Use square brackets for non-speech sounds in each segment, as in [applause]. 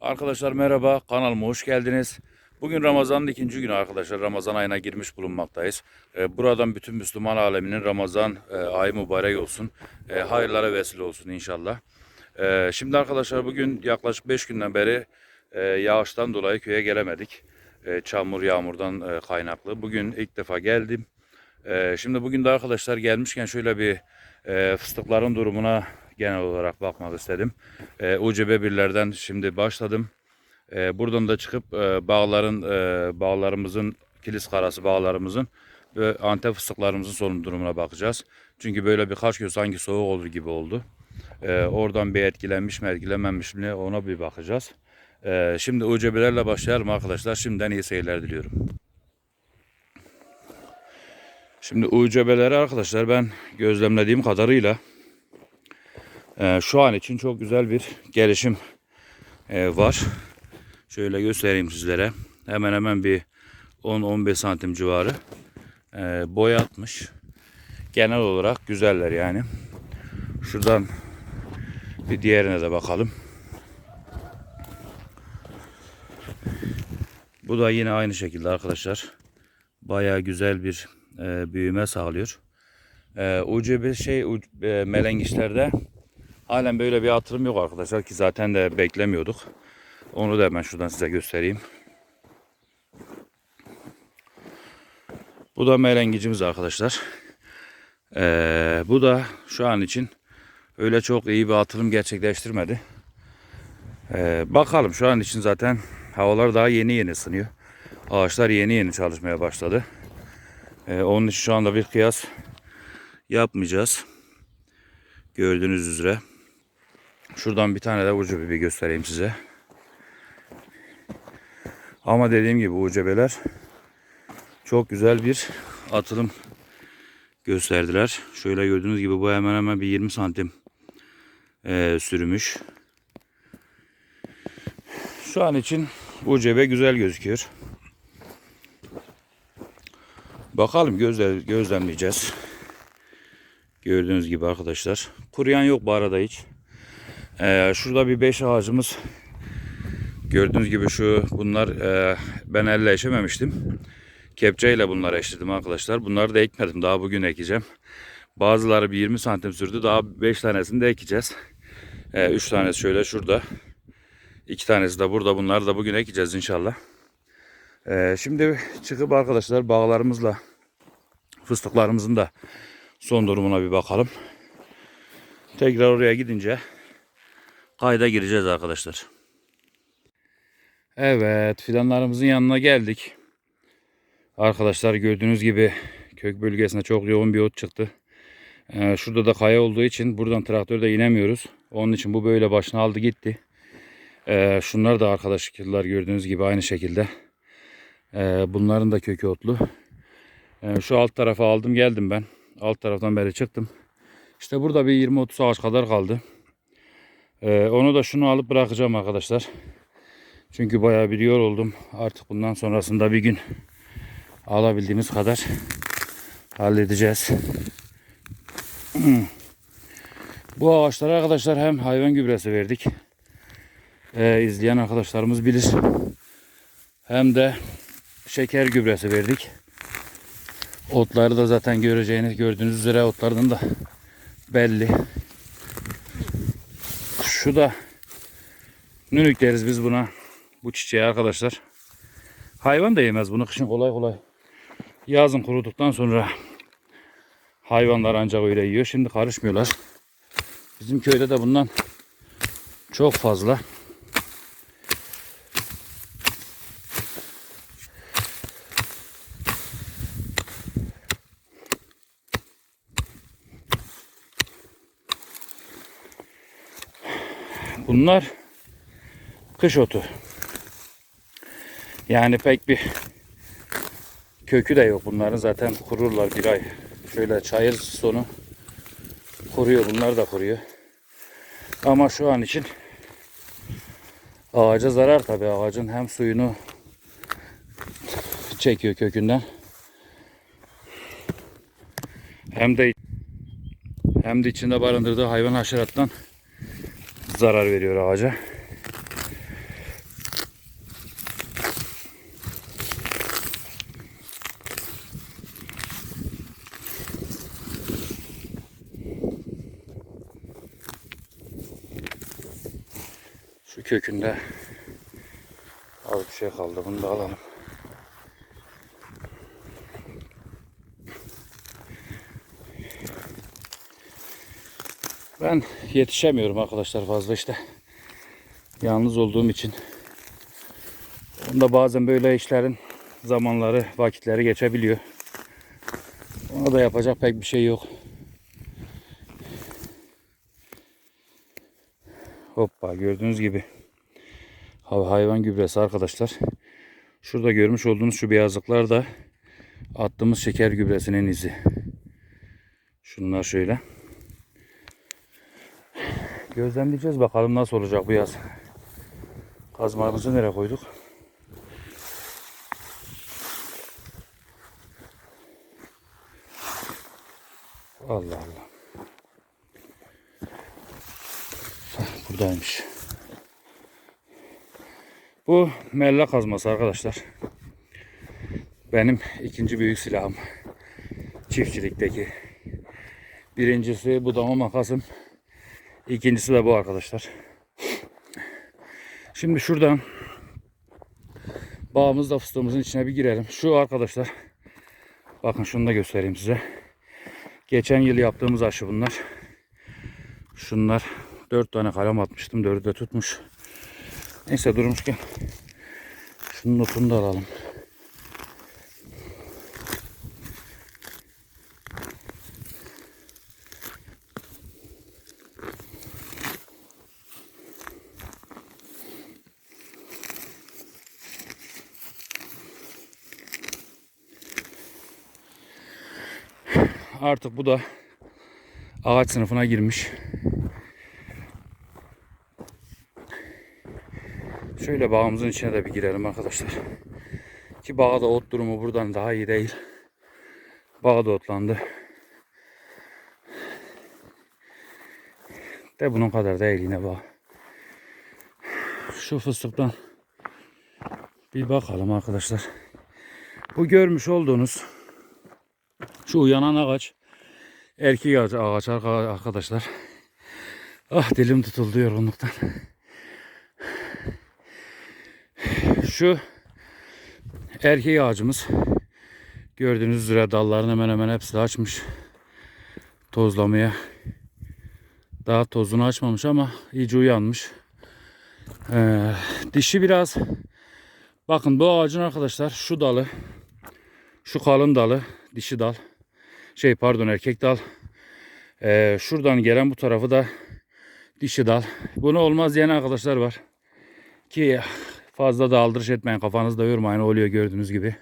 Arkadaşlar merhaba, kanalıma hoş geldiniz. Bugün Ramazan'ın ikinci günü arkadaşlar. Ramazan ayına girmiş bulunmaktayız. Ee, Buradan bütün Müslüman aleminin Ramazan e, ayı mübarek olsun. E, Hayırlara vesile olsun inşallah. E, Şimdi arkadaşlar bugün yaklaşık 5 günden beri e, yağıştan dolayı köye gelemedik. E, Çamur, yağmurdan e, kaynaklı. Bugün ilk defa geldim. E, Şimdi bugün de arkadaşlar gelmişken şöyle bir e, fıstıkların durumuna genel olarak bakmak istedim. E, UCB birlerden şimdi başladım. E, buradan da çıkıp e, bağların e, bağlarımızın kilis karası bağlarımızın ve antep fıstıklarımızın son durumuna bakacağız. Çünkü böyle birkaç gün sanki soğuk olur gibi oldu. E, oradan bir etkilenmiş mi etkilenmemiş mi ona bir bakacağız. E, şimdi UCB'lerle başlayalım arkadaşlar. Şimdiden iyi seyirler diliyorum. Şimdi UCB'leri arkadaşlar ben gözlemlediğim kadarıyla şu an için çok güzel bir gelişim e, var. Şöyle göstereyim sizlere. Hemen hemen bir 10-15 santim civarı e, boy atmış. Genel olarak güzeller yani. Şuradan bir diğerine de bakalım. Bu da yine aynı şekilde arkadaşlar. Bayağı güzel bir e, büyüme sağlıyor. E, UCB şey u- e, melengiçlerde Halen böyle bir atılım yok arkadaşlar ki zaten de beklemiyorduk. Onu da hemen şuradan size göstereyim. Bu da melengicimiz arkadaşlar. Ee, bu da şu an için öyle çok iyi bir atılım gerçekleştirmedi. Ee, bakalım şu an için zaten havalar daha yeni yeni ısınıyor. Ağaçlar yeni yeni çalışmaya başladı. Ee, onun için şu anda bir kıyas yapmayacağız. Gördüğünüz üzere. Şuradan bir tane de ucu bir göstereyim size. Ama dediğim gibi ucebeler çok güzel bir atılım gösterdiler. Şöyle gördüğünüz gibi bu hemen hemen bir 20 santim eee, sürümüş. Şu an için ucebe güzel gözüküyor. Bakalım gözle, gözlemleyeceğiz. Gördüğünüz gibi arkadaşlar. Kuruyan yok bu arada hiç. Ee, şurada bir 5 ağacımız. Gördüğünüz gibi şu bunlar e, ben elle eşememiştim. Kepçeyle bunları eşledim arkadaşlar. Bunları da ekmedim. Daha bugün ekeceğim. Bazıları bir 20 santim sürdü. Daha 5 tanesini de ekeceğiz. 3 tanesi şöyle şurada. 2 tanesi de burada. Bunları da bugün ekeceğiz inşallah. Ee, şimdi çıkıp arkadaşlar bağlarımızla fıstıklarımızın da son durumuna bir bakalım. Tekrar oraya gidince kayda gireceğiz arkadaşlar. Evet fidanlarımızın yanına geldik. Arkadaşlar gördüğünüz gibi kök bölgesinde çok yoğun bir ot çıktı. Ee, şurada da kaya olduğu için buradan traktörde inemiyoruz. Onun için bu böyle başına aldı gitti. Ee, şunlar da arkadaşlar gördüğünüz gibi aynı şekilde. Ee, bunların da kökü otlu. Ee, şu alt tarafa aldım geldim ben. Alt taraftan beri çıktım. İşte burada bir 20-30 ağaç kadar kaldı. Ee, onu da şunu alıp bırakacağım arkadaşlar. Çünkü bayağı bir yol oldum. Artık bundan sonrasında bir gün alabildiğimiz kadar halledeceğiz. [clears throat] Bu ağaçlara arkadaşlar hem hayvan gübresi verdik. Ee, izleyen arkadaşlarımız bilir. Hem de şeker gübresi verdik. Otları da zaten göreceğiniz gördüğünüz üzere otlardan da belli. Şu da nünük deriz biz buna. Bu çiçeği arkadaşlar. Hayvan da yemez bunu kışın kolay kolay. Yazın kuruduktan sonra hayvanlar ancak öyle yiyor. Şimdi karışmıyorlar. Bizim köyde de bundan çok fazla. Bunlar kış otu. Yani pek bir kökü de yok bunların. Zaten kururlar bir ay. Şöyle çayır sonu kuruyor. Bunlar da kuruyor. Ama şu an için ağaca zarar tabi. Ağacın hem suyunu çekiyor kökünden. Hem de hem de içinde barındırdığı hayvan haşerattan zarar veriyor ağaca. Şu kökünde az bir şey kaldı. Bunu da alalım. Ben yetişemiyorum arkadaşlar fazla işte. Yalnız olduğum için. Onda bazen böyle işlerin zamanları, vakitleri geçebiliyor. Ona da yapacak pek bir şey yok. Hoppa gördüğünüz gibi hay- hayvan gübresi arkadaşlar. Şurada görmüş olduğunuz şu beyazlıklar da attığımız şeker gübresinin izi. Şunlar şöyle. Gözlemleyeceğiz bakalım nasıl olacak bu yaz. Kazmamızı nereye koyduk? Allah Allah. Buradaymış. Bu mella kazması arkadaşlar. Benim ikinci büyük silahım. Çiftçilikteki. Birincisi budama makasım. İkincisi de bu arkadaşlar. Şimdi şuradan bağımızda fıstığımızın içine bir girelim. Şu arkadaşlar. Bakın şunu da göstereyim size. Geçen yıl yaptığımız aşı bunlar. Şunlar. Dört tane kalem atmıştım. Dördü de tutmuş. Neyse durmuşken şunun notunu da alalım. Artık bu da ağaç sınıfına girmiş. Şöyle bağımızın içine de bir girelim arkadaşlar. Ki bağda ot durumu buradan daha iyi değil. Bağ da otlandı. De bunun kadar değil yine bağ. Şu fıstıktan bir bakalım arkadaşlar. Bu görmüş olduğunuz şu uyanan ağaç erkek ağaç, ağaç arka- arkadaşlar. Ah dilim tutuldu yorgunluktan. Şu erkek ağacımız gördüğünüz üzere dalların hemen hemen hepsi açmış. Tozlamaya. Daha tozunu açmamış ama iyice uyanmış. Ee, dişi biraz bakın bu ağacın arkadaşlar şu dalı şu kalın dalı dişi dal şey pardon erkek dal. Ee, şuradan gelen bu tarafı da dişi dal. Bunu olmaz diyen arkadaşlar var. Ki fazla da aldırış etmeyin kafanızı da yormayın. Oluyor gördüğünüz gibi.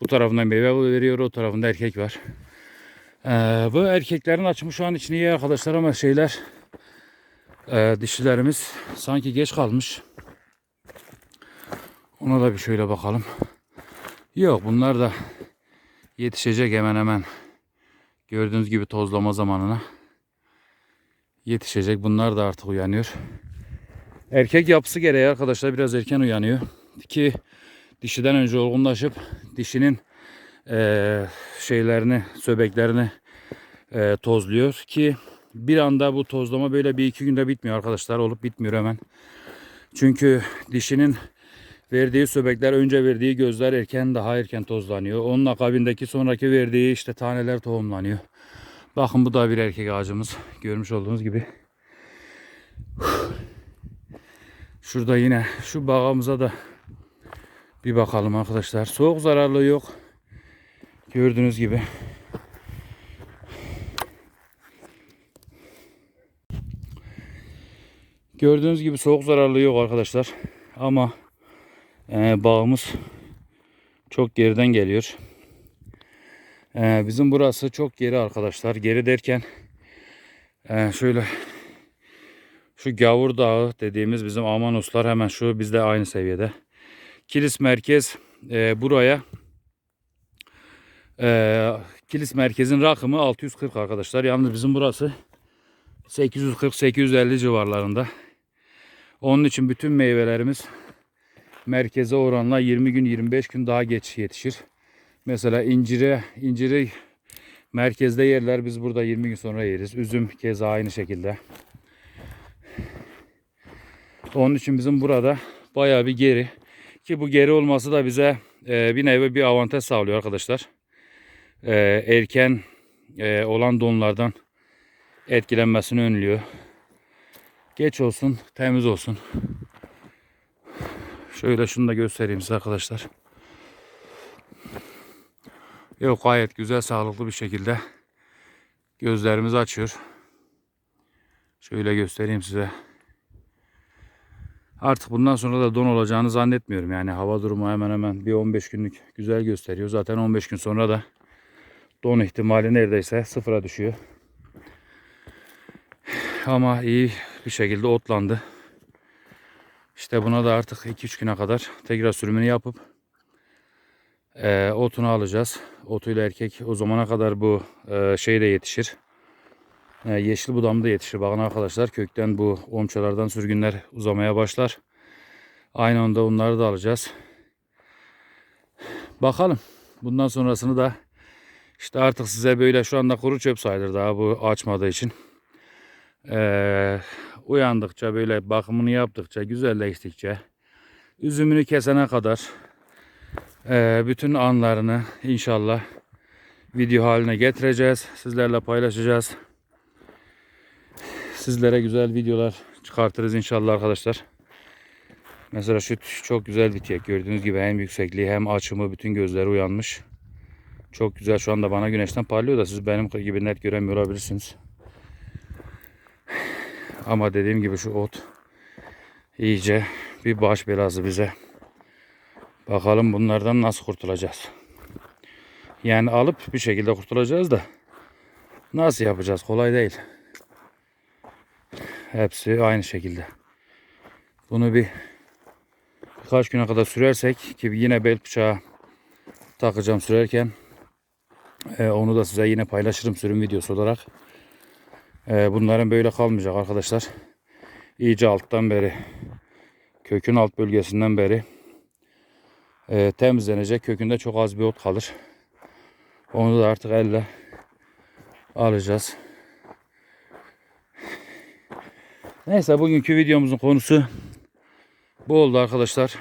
Bu tarafından meyve veriyor o tarafında erkek var. Ee, bu erkeklerin açmış şu an için iyi arkadaşlar ama şeyler e, dişilerimiz sanki geç kalmış. Ona da bir şöyle bakalım. Yok bunlar da yetişecek hemen hemen gördüğünüz gibi tozlama zamanına yetişecek. Bunlar da artık uyanıyor. Erkek yapısı gereği arkadaşlar biraz erken uyanıyor. Ki dişiden önce olgunlaşıp dişinin eee, şeylerini söbeklerini eee, tozluyor ki bir anda bu tozlama böyle bir iki günde bitmiyor arkadaşlar. Olup bitmiyor hemen. Çünkü dişinin verdiği söbekler önce verdiği gözler erken daha erken tozlanıyor. Onun akabindeki sonraki verdiği işte taneler tohumlanıyor. Bakın bu da bir erkek ağacımız. Görmüş olduğunuz gibi. Şurada yine şu bağımıza da bir bakalım arkadaşlar. Soğuk zararlı yok. Gördüğünüz gibi. Gördüğünüz gibi soğuk zararlı yok arkadaşlar. Ama ee, bağımız çok geriden geliyor. Ee, bizim burası çok geri arkadaşlar. Geri derken e, şöyle şu Gavur Dağı dediğimiz bizim Amanoslar hemen şu bizde aynı seviyede. Kilis merkez e, buraya e, Kilis merkezin rakımı 640 arkadaşlar. Yalnız bizim burası 840-850 civarlarında. Onun için bütün meyvelerimiz merkeze oranla 20 gün 25 gün daha geç yetişir. Mesela incire inciri merkezde yerler biz burada 20 gün sonra yeriz. Üzüm keza aynı şekilde. Onun için bizim burada bayağı bir geri. Ki bu geri olması da bize e, bir nevi bir avantaj sağlıyor arkadaşlar. E, erken e, olan donlardan etkilenmesini önlüyor. Geç olsun, temiz olsun. Şöyle şunu da göstereyim size arkadaşlar. Yok gayet güzel, sağlıklı bir şekilde gözlerimizi açıyor. Şöyle göstereyim size. Artık bundan sonra da don olacağını zannetmiyorum. Yani hava durumu hemen hemen bir 15 günlük güzel gösteriyor. Zaten 15 gün sonra da don ihtimali neredeyse sıfıra düşüyor. Ama iyi bir şekilde otlandı. İşte buna da artık 2-3 güne kadar tekrar sürümünü yapıp eee, otunu alacağız. Otuyla erkek o zamana kadar bu eee, şey yetişir. Eee, yeşil budam da yetişir. Bakın arkadaşlar kökten bu omçalardan sürgünler uzamaya başlar. Aynı anda onları da alacağız. Bakalım. Bundan sonrasını da işte artık size böyle şu anda kuru çöp sayılır daha bu açmadığı için. Eee, uyandıkça böyle bakımını yaptıkça, güzelleştikçe, üzümünü kesene kadar eee, bütün anlarını inşallah video haline getireceğiz. Sizlerle paylaşacağız. Sizlere güzel videolar çıkartırız inşallah arkadaşlar. Mesela şu çok güzel bir gördüğünüz gibi hem yüksekliği hem açımı bütün gözleri uyanmış. Çok güzel şu anda bana güneşten parlıyor da siz benim gibi net göremiyor olabilirsiniz. Ama dediğim gibi şu ot iyice bir baş belası bize. Bakalım bunlardan nasıl kurtulacağız. Yani alıp bir şekilde kurtulacağız da nasıl yapacağız kolay değil. Hepsi aynı şekilde. Bunu bir birkaç güne kadar sürersek ki yine bel bıçağı takacağım sürerken e, onu da size yine paylaşırım sürüm videosu olarak. E, bunların böyle kalmayacak arkadaşlar. İyice alttan beri kökün alt bölgesinden beri e, temizlenecek. Kökünde çok az bir ot kalır. Onu da artık elle alacağız. Neyse bugünkü videomuzun konusu bu oldu arkadaşlar.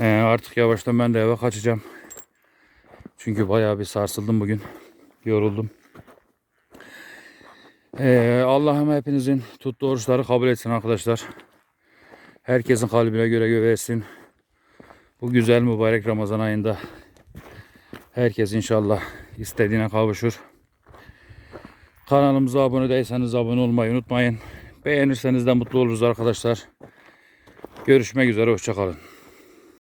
Ee, artık yavaştan ben de eve kaçacağım. Çünkü bayağı bir sarsıldım bugün. Yoruldum. Ee, Allah'ım hepinizin tuttuğu oruçları kabul etsin arkadaşlar. Herkesin kalbine göre versin. Bu güzel mübarek Ramazan ayında herkes inşallah istediğine kavuşur. Kanalımıza abone değilseniz abone olmayı unutmayın. Beğenirseniz de mutlu oluruz arkadaşlar. Görüşmek üzere. Hoşçakalın.